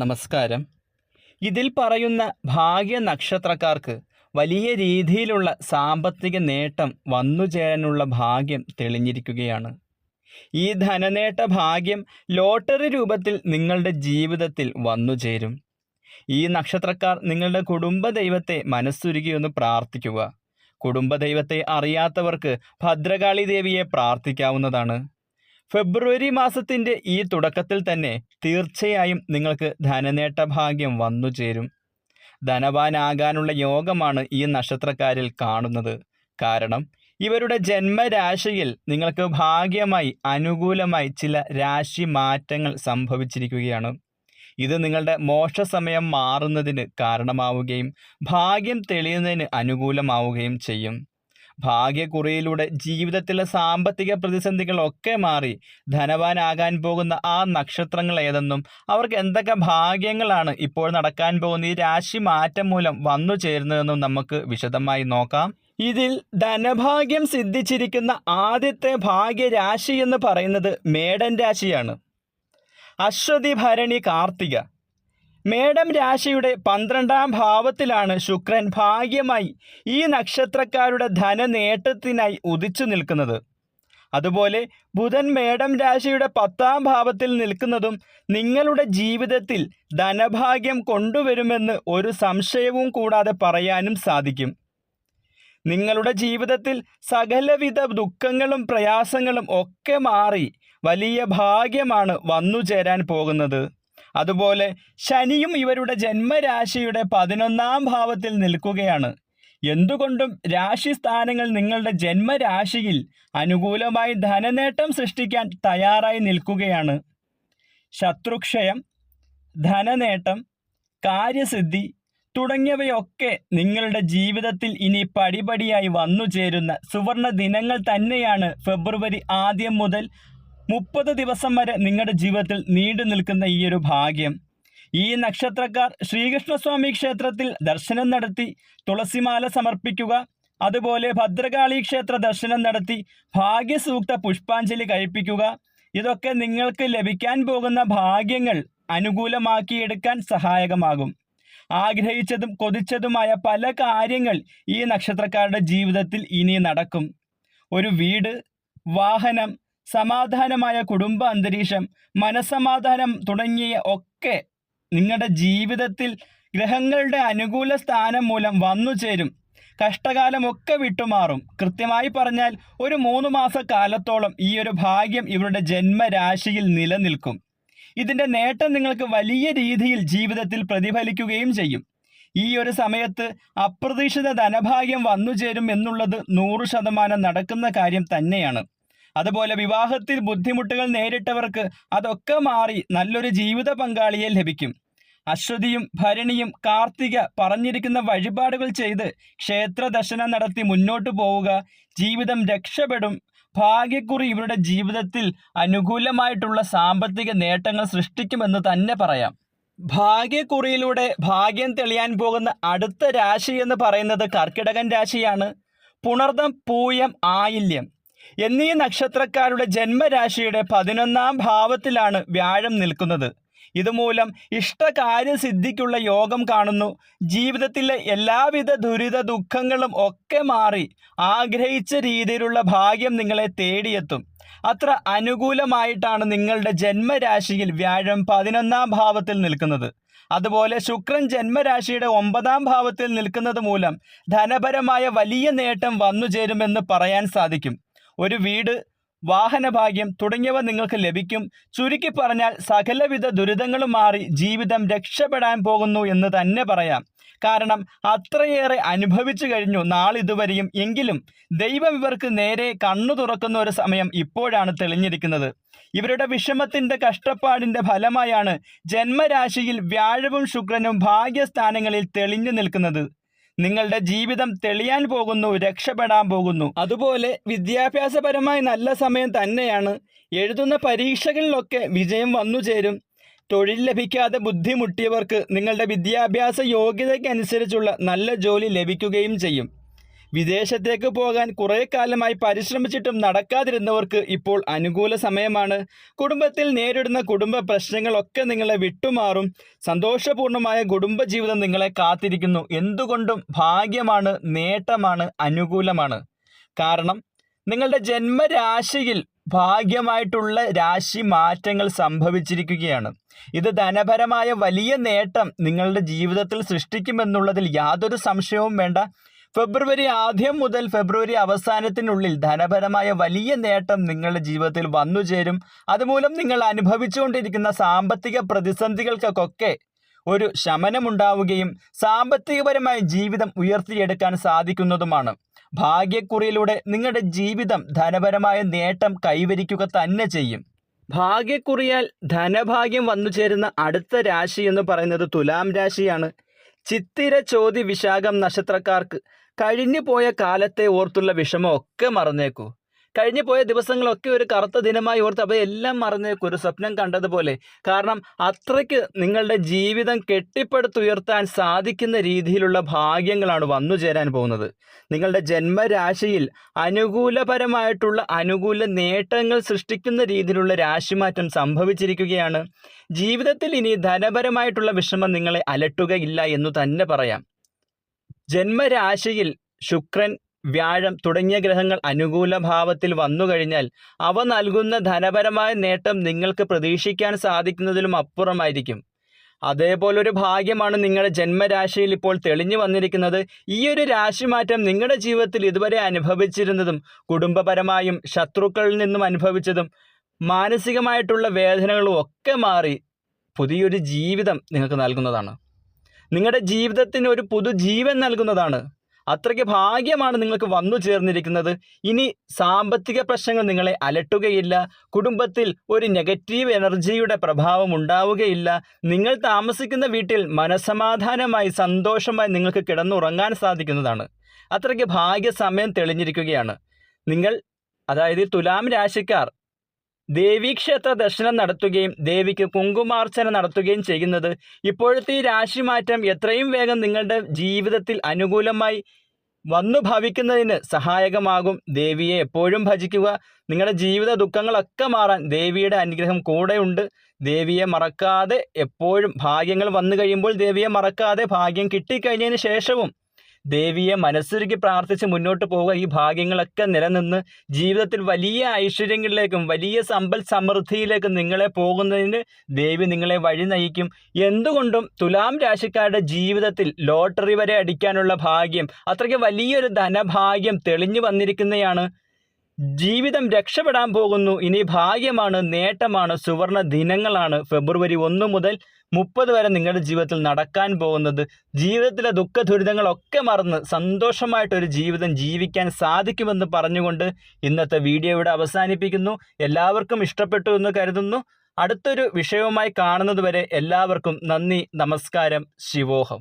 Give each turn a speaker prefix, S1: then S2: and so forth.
S1: നമസ്കാരം. ഇതിൽ പറയുന്ന ഭാഗ്യ നക്ഷത്രക്കാർക്ക് വലിയ രീതിയിലുള്ള സാമ്പത്തിക നേട്ടം വന്നു ചേരാനുള്ള ഭാഗ്യം തെളിഞ്ഞിരിക്കുകയാണ്. ഈ ധനനേട്ട ഭാഗ്യം ലോട്ടറി രൂപത്തിൽ നിങ്ങളുടെ ജീവിതത്തിൽ വന്നു ചേരും. ഈ നക്ഷത്രക്കാർ നിങ്ങളുടെ കുടുംബ ദൈവത്തെ മനസ്സുരുകി ഒന്ന് പ്രാർത്ഥിക്കുക. കുടുംബ ദൈവത്തെ അറിയാത്തവർക്ക് ഭദ്രകാളി ദേവിയെ പ്രാർത്ഥിക്കാവുന്നതാണ്. ഫെബ്രുവരി മാസത്തിന്റെ ഈ തുടക്കത്തിൽ തന്നെ തീർച്ചയായും നിങ്ങൾക്ക് ധനനേട്ട ഭാഗ്യം വന്നു ചേരും. ധനവാനാകാനുള്ള യോഗമാണ് ഈ നക്ഷത്രക്കാരിൽ കാണുന്നത്. കാരണം ഇവരുടെ ജന്മരാശിയിൽ നിങ്ങൾക്ക് ഭാഗ്യമായി അനുകൂലമായി ചില രാശി മാറ്റങ്ങൾ സംഭവിച്ചിരിക്കുകയാണ്. ഇത് നിങ്ങളുടെ മോക്ഷസമയം മാറുന്നതിന് കാരണമാവുകയും ഭാഗ്യം തെളിയുന്നതിന് അനുകൂലമാവുകയും ചെയ്യും. ഭാഗ്യക്കുറിയിലൂടെ ജീവിതത്തിലെ സാമ്പത്തിക പ്രതിസന്ധികളൊക്കെ മാറി ധനവാനാകാൻ പോകുന്ന ആ നക്ഷത്രങ്ങൾ ഏതെന്നും അവർക്ക് എന്തൊക്കെ ഭാഗ്യങ്ങളാണ് ഇപ്പോൾ നടക്കാൻ പോകുന്ന ഈ രാശി മാറ്റം മൂലം വന്നു ചേരുന്നതെന്നും നമുക്ക് വിശദമായി നോക്കാം. ഇതിൽ ധനഭാഗ്യം സിദ്ധിച്ചിരിക്കുന്ന ആദ്യത്തെ ഭാഗ്യരാശി എന്ന് പറയുന്നത് മേടൻ രാശിയാണ്. അശ്വതി ഭരണി കാർത്തിക. മേടം രാശിയുടെ പന്ത്രണ്ടാം ഭാവത്തിലാണ് ശുക്രൻ ഭാഗ്യമായി ഈ നക്ഷത്രക്കാരുടെ ധനനേട്ടത്തിനായി ഉദിച്ചു നിൽക്കുന്നത്. അതുപോലെ ബുധൻ മേടം രാശിയുടെ പത്താം ഭാവത്തിൽ നിൽക്കുന്നതും നിങ്ങളുടെ ജീവിതത്തിൽ ധനഭാഗ്യം കൊണ്ടുവരുമെന്ന് ഒരു സംശയവും കൂടാതെ പറയാനും സാധിക്കും. നിങ്ങളുടെ ജീവിതത്തിൽ സകലവിധ ദുഃഖങ്ങളും പ്രയാസങ്ങളും ഒക്കെ മാറി വലിയ ഭാഗ്യമാണ് വന്നു ചേരാൻ പോകുന്നത്. അതുപോലെ ശനിയും ഇവരുടെ ജന്മരാശിയുടെ പതിനൊന്നാം ഭാവത്തിൽ നിൽക്കുകയാണ്. എന്തുകൊണ്ടും രാശി സ്ഥാനങ്ങൾ നിങ്ങളുടെ ജന്മരാശിയിൽ അനുകൂലമായി ധനനേട്ടം സൃഷ്ടിക്കാൻ തയ്യാറായി നിൽക്കുകയാണ്. ശത്രുക്ഷയം ധനനേട്ടം കാര്യസിദ്ധി തുടങ്ങിയവയൊക്കെ നിങ്ങളുടെ ജീവിതത്തിൽ ഇനി പടിപടിയായി വന്നു ചേരുന്ന സുവർണ ദിനങ്ങൾ തന്നെയാണ് ഫെബ്രുവരി ആദ്യം മുതൽ മുപ്പത് ദിവസം വരെ നിങ്ങളുടെ ജീവിതത്തിൽ നീണ്ടു നിൽക്കുന്ന ഈ ഒരു ഭാഗ്യം. ഈ നക്ഷത്രക്കാർ ശ്രീകൃഷ്ണസ്വാമി ക്ഷേത്രത്തിൽ ദർശനം നടത്തി തുളസിമാല സമർപ്പിക്കുക അതുപോലെ ഭദ്രകാളി ക്ഷേത്ര ദർശനം നടത്തി ഭാഗ്യസൂക്ത പുഷ്പാഞ്ജലി കഴിപ്പിക്കുക. ഇതൊക്കെ നിങ്ങൾക്ക് ലഭിക്കാൻ പോകുന്ന ഭാഗ്യങ്ങൾ അനുകൂലമാക്കിയെടുക്കാൻ സഹായകമാകും. ആഗ്രഹിച്ചതും കൊതിച്ചതുമായ പല കാര്യങ്ങൾ ഈ നക്ഷത്രക്കാരുടെ ജീവിതത്തിൽ ഇനി നടക്കും. ഒരു വീട് വാഹനം സമാധാനമായ കുടുംബ അന്തരീക്ഷം മനസമാധാനം തുടങ്ങിയ ഒക്കെ നിങ്ങളുടെ ജീവിതത്തിൽ ഗ്രഹങ്ങളുടെ അനുകൂല സ്ഥാനം മൂലം വന്നു ചേരും. കഷ്ടകാലമൊക്കെ വിട്ടുമാറും. കൃത്യമായി പറഞ്ഞാൽ ഒരു മൂന്ന് മാസ കാലത്തോളം ഈ ഒരു ഭാഗ്യം ഇവരുടെ ജന്മരാശിയിൽ നിലനിൽക്കും. ഇതിന്റെ നേട്ടം നിങ്ങൾക്ക് വലിയ രീതിയിൽ ജീവിതത്തിൽ പ്രതിഫലിക്കുകയും ചെയ്യും. ഈ ഒരു സമയത്ത് അപ്രതീക്ഷിത ധനഭാഗ്യം വന്നു ചേരും എന്നുള്ളത് നൂറ് ശതമാനം നടക്കുന്ന കാര്യം തന്നെയാണ്. അതുപോലെ വിവാഹത്തിൽ ബുദ്ധിമുട്ടുകൾ നേരിട്ടവർക്ക് അതൊക്കെ മാറി നല്ലൊരു ജീവിത പങ്കാളിയെ ലഭിക്കും. അശ്വതിയും ഭരണിയും കാർത്തിക പറഞ്ഞിരിക്കുന്ന വഴിപാടുകൾ ചെയ്ത് ക്ഷേത്ര ദർശനം നടത്തി മുന്നോട്ട് പോവുക ജീവിതം രക്ഷപ്പെടും. ഭാഗ്യക്കുറി ഇവരുടെ ജീവിതത്തിൽ അനുകൂലമായിട്ടുള്ള സാമ്പത്തിക നേട്ടങ്ങൾ സൃഷ്ടിക്കുമെന്ന് തന്നെ പറയാം. ഭാഗ്യക്കുറിയിലൂടെ ഭാഗ്യം തെളിയാൻ പോകുന്ന അടുത്ത രാശി എന്ന് പറയുന്നത് കർക്കിടകൻ രാശിയാണ്. പുണർദം പൂയം ആയില്യം. എന്നീ നക്ഷത്രക്കാരുടെ ജന്മരാശിയുടെ പതിനൊന്നാം ഭാവത്തിലാണ് വ്യാഴം നിൽക്കുന്നത്. ഇതുമൂലം ഇഷ്ടകാര്യസിദ്ധിക്കുള്ള യോഗം കാണുന്നു. ജീവിതത്തിലെ എല്ലാവിധ ദുരിത ദുഃഖങ്ങളും ഒക്കെ മാറി ആഗ്രഹിച്ച രീതിയിലുള്ള ഭാഗ്യം നിങ്ങളെ തേടിയെത്തും. അത്ര അനുകൂലമായിട്ടാണ് നിങ്ങളുടെ ജന്മരാശിയിൽ വ്യാഴം പതിനൊന്നാം ഭാവത്തിൽ നിൽക്കുന്നത്. അതുപോലെ ശുക്രൻ ജന്മരാശിയുടെ ഒമ്പതാം ഭാവത്തിൽ നിൽക്കുന്നത് മൂലം ധനപരമായ വലിയ നേട്ടം വന്നു ചേരുമെന്ന് പറയാൻ സാധിക്കും. ഒരു വീട് വാഹനഭാഗ്യം തുടങ്ങിയവ നിങ്ങൾക്ക് ലഭിക്കും. ചുരുക്കി പറഞ്ഞാൽ സകലവിധ ദുരിതങ്ങളും മാറി ജീവിതം രക്ഷപ്പെടാൻ പോകുന്നു എന്ന് തന്നെ പറയാം. കാരണം അത്രയേറെ അനുഭവിച്ചു കഴിഞ്ഞു നാളിതുവരെയും എങ്കിലും ദൈവം ഇവർക്ക് നേരെ കണ്ണു തുറക്കുന്ന ഒരു സമയം ഇപ്പോഴാണ് തെളിഞ്ഞിരിക്കുന്നത്. ഇവരുടെ വിഷമത്തിന്റെ കഷ്ടപ്പാടിന്റെ ഫലമായാണ് ജന്മരാശിയിൽ വ്യാഴവും ശുക്രനും ഭാഗ്യസ്ഥാനങ്ങളിൽ തെളിഞ്ഞു നിൽക്കുന്നത്. നിങ്ങളുടെ ജീവിതം തെളിയാൻ പോകുന്നു രക്ഷപ്പെടാൻ പോകുന്നു. അതുപോലെ വിദ്യാഭ്യാസപരമായി നല്ല സമയം തന്നെയാണ്. എഴുതുന്ന പരീക്ഷകളിലൊക്കെ വിജയം വന്നു ചേരും. തൊഴിൽ ലഭിക്കാതെ ബുദ്ധിമുട്ടിയവർക്ക് നിങ്ങളുടെ വിദ്യാഭ്യാസ യോഗ്യതയ്ക്കനുസരിച്ചുള്ള നല്ല ജോലി ലഭിക്കുകയും ചെയ്യും. വിദേശത്തേക്ക് പോകാൻ കുറേ കാലമായി പരിശ്രമിച്ചിട്ടും നടക്കാതിരുന്നവർക്ക് ഇപ്പോൾ അനുകൂല സമയമാണ്. കുടുംബത്തിൽ നേരിടുന്ന കുടുംബ പ്രശ്നങ്ങളൊക്കെ നിങ്ങളെ വിട്ടുമാറും. സന്തോഷപൂർണമായ കുടുംബജീവിതം നിങ്ങളെ കാത്തിരിക്കുന്നു. എന്തുകൊണ്ടും ഭാഗ്യമാണ് നേട്ടമാണ് അനുകൂലമാണ്. കാരണം നിങ്ങളുടെ ജന്മരാശിയിൽ ഭാഗ്യമായിട്ടുള്ള രാശി മാറ്റങ്ങൾ സംഭവിച്ചിരിക്കുകയാണ്. ഇത് ധനപരമായ വലിയ നേട്ടം നിങ്ങളുടെ ജീവിതത്തിൽ സൃഷ്ടിക്കുമെന്നുള്ളതിൽ യാതൊരു സംശയവും വേണ്ട. ഫെബ്രുവരി ആദ്യം മുതൽ ഫെബ്രുവരി അവസാനത്തിനുള്ളിൽ ധനപരമായ വലിയ നേട്ടം നിങ്ങളുടെ ജീവിതത്തിൽ വന്നു ചേരും. അതുമൂലം നിങ്ങൾ അനുഭവിച്ചുകൊണ്ടിരിക്കുന്ന സാമ്പത്തിക പ്രതിസന്ധികൾക്കൊക്കെ ഒരു ശമനമുണ്ടാവുകയും സാമ്പത്തികപരമായ ജീവിതം ഉയർത്തിയെടുക്കാൻ സാധിക്കുന്നതുമാണ്. ഭാഗ്യക്കുറിയിലൂടെ നിങ്ങളുടെ ജീവിതം ധനപരമായ നേട്ടം കൈവരിക്കുക തന്നെ ചെയ്യും. ഭാഗ്യക്കുറിയാൽ ധനഭാഗ്യം വന്നു ചേരുന്ന അടുത്ത രാശി എന്ന് പറയുന്നത് തുലാം രാശിയാണ്. ചിത്തിര ചോതി വിശാഖം നക്ഷത്രക്കാർക്ക് കഴിഞ്ഞു പോയ കാലത്തെ ഓർത്തുള്ള വിഷമമൊക്കെ മറന്നേക്കൂ. കഴിഞ്ഞു പോയ ദിവസങ്ങളൊക്കെ ഒരു കറുത്ത ദിനമായി ഓർത്ത് അപ്പോൾ എല്ലാം മറന്നേക്കും ഒരു സ്വപ്നം കണ്ടതുപോലെ. കാരണം അത്രയ്ക്ക് നിങ്ങളുടെ ജീവിതം കെട്ടിപ്പടുത്തുയർത്താൻ സാധിക്കുന്ന രീതിയിലുള്ള ഭാഗ്യങ്ങളാണ് വന്നു ചേരാൻ പോകുന്നത്. നിങ്ങളുടെ ജന്മരാശിയിൽ അനുകൂലപരമായിട്ടുള്ള അനുകൂല നേട്ടങ്ങൾ സൃഷ്ടിക്കുന്ന രീതിയിലുള്ള രാശിമാറ്റം സംഭവിച്ചിരിക്കുകയാണ്. ജീവിതത്തിൽ ഇനി ധനപരമായിട്ടുള്ള വിഷമം നിങ്ങളെ അലട്ടുകയില്ല എന്ന് തന്നെ പറയാം. ജന്മരാശിയിൽ ശുക്രൻ വ്യാഴം തുടങ്ങിയ ഗ്രഹങ്ങൾ അനുകൂല ഭാവത്തിൽ വന്നു കഴിഞ്ഞാൽ അവ നൽകുന്ന ധനപരമായ നേട്ടം നിങ്ങൾക്ക് പ്രതീക്ഷിക്കാൻ സാധിക്കുന്നതിലും അപ്പുറമായിരിക്കും. അതേപോലൊരു ഭാഗ്യമാണ് നിങ്ങളുടെ ജന്മരാശിയിൽ ഇപ്പോൾ തെളിഞ്ഞു വന്നിരിക്കുന്നത്. ഈ ഒരു രാശിമാറ്റം നിങ്ങളുടെ ജീവിതത്തിൽ ഇതുവരെ അനുഭവിച്ചിരുന്നതും കുടുംബപരമായും ശത്രുക്കളിൽ നിന്നും അനുഭവിച്ചതും മാനസികമായിട്ടുള്ള വേദനകളും ഒക്കെ മാറി പുതിയൊരു ജീവിതം നിങ്ങൾക്ക് നൽകുന്നതാണ്. നിങ്ങളുടെ ജീവിതത്തിന് ഒരു പുതുജീവൻ നൽകുന്നതാണ്. അത്രയ്ക്ക് ഭാഗ്യമാണ് നിങ്ങൾക്ക് വന്നു ചേർന്നിരിക്കുന്നത്. ഇനി സാമ്പത്തിക പ്രശ്നങ്ങൾ നിങ്ങളെ അലട്ടുകയില്ല. കുടുംബത്തിൽ ഒരു നെഗറ്റീവ് എനർജിയുടെ പ്രഭാവം ഉണ്ടാവുകയില്ല. നിങ്ങൾ താമസിക്കുന്ന വീട്ടിൽ മനസമാധാനമായി സന്തോഷമായി നിങ്ങൾക്ക് കിടന്നുറങ്ങാൻ സാധിക്കുന്നതാണ്. അത്രയ്ക്ക് ഭാഗ്യ സമയം തെളിഞ്ഞിരിക്കുകയാണ്. നിങ്ങൾ അതായത് തുലാം രാശിക്കാർ ദേവീക്ഷേത്ര ദർശനം നടത്തുകയും ദേവിക്ക് കുങ്കുമാർച്ചന നടത്തുകയും ചെയ്യുന്നത്. ഇപ്പോഴത്തെ ഈ രാശിമാറ്റം എത്രയും വേഗം നിങ്ങളുടെ ജീവിതത്തിൽ അനുകൂലമായി വന്നു ഭവിക്കുന്നതിന് സഹായകമാകും. ദേവിയെ എപ്പോഴും ഭജിക്കുക. നിങ്ങളുടെ ജീവിത ദുഃഖങ്ങളൊക്കെ മാറാൻ ദേവിയുടെ അനുഗ്രഹം കൂടെയുണ്ട്. ദേവിയെ മറക്കാതെ എപ്പോഴും ഭാഗ്യങ്ങൾ വന്നു കഴിയുമ്പോൾ ദേവിയെ മറക്കാതെ ഭാഗ്യം കിട്ടിക്കഴിഞ്ഞതിന് ശേഷവും ദേവിയെ മനസ്സുരുക്കി പ്രാർത്ഥിച്ച് മുന്നോട്ട് പോവുക. ഈ ഭാഗ്യങ്ങളൊക്കെ നിലനിന്ന് ജീവിതത്തിൽ വലിയ ഐശ്വര്യങ്ങളിലേക്കും വലിയ സമ്പൽ സമൃദ്ധിയിലേക്കും നിങ്ങളെ പോകുന്നതിന് ദേവി നിങ്ങളെ വഴി നയിക്കും. എന്തുകൊണ്ടും തുലാം രാശിക്കാരുടെ ജീവിതത്തിൽ ലോട്ടറി വരെ അടിക്കാനുള്ള ഭാഗ്യം അത്രയ്ക്ക് വലിയൊരു ധനഭാഗ്യം തെളിഞ്ഞു വന്നിരിക്കുന്നതാണ് ജീവിതം രക്ഷപ്പെടാൻ പോകുന്നു. ഇനി ഭാഗ്യമാണ് നേട്ടമാണ് സുവർണ ദിനങ്ങളാണ്. ഫെബ്രുവരി ഒന്ന് മുതൽ മുപ്പത് വരെ നിങ്ങളുടെ ജീവിതത്തിൽ നടക്കാൻ പോകുന്നത് ജീവിതത്തിലെ ദുഃഖ ദുരിതങ്ങളൊക്കെ മറന്ന് സന്തോഷമായിട്ടൊരു ജീവിതം ജീവിക്കാൻ സാധിക്കുമെന്ന് പറഞ്ഞുകൊണ്ട് ഇന്നത്തെ വീഡിയോ ഇവിടെ അവസാനിപ്പിക്കുന്നു. എല്ലാവർക്കും ഇഷ്ടപ്പെട്ടു എന്ന് കരുതുന്നു. അടുത്തൊരു വിഷയവുമായി കാണുന്നതുവരെ എല്ലാവർക്കും നന്ദി നമസ്കാരം ശിവോഹം.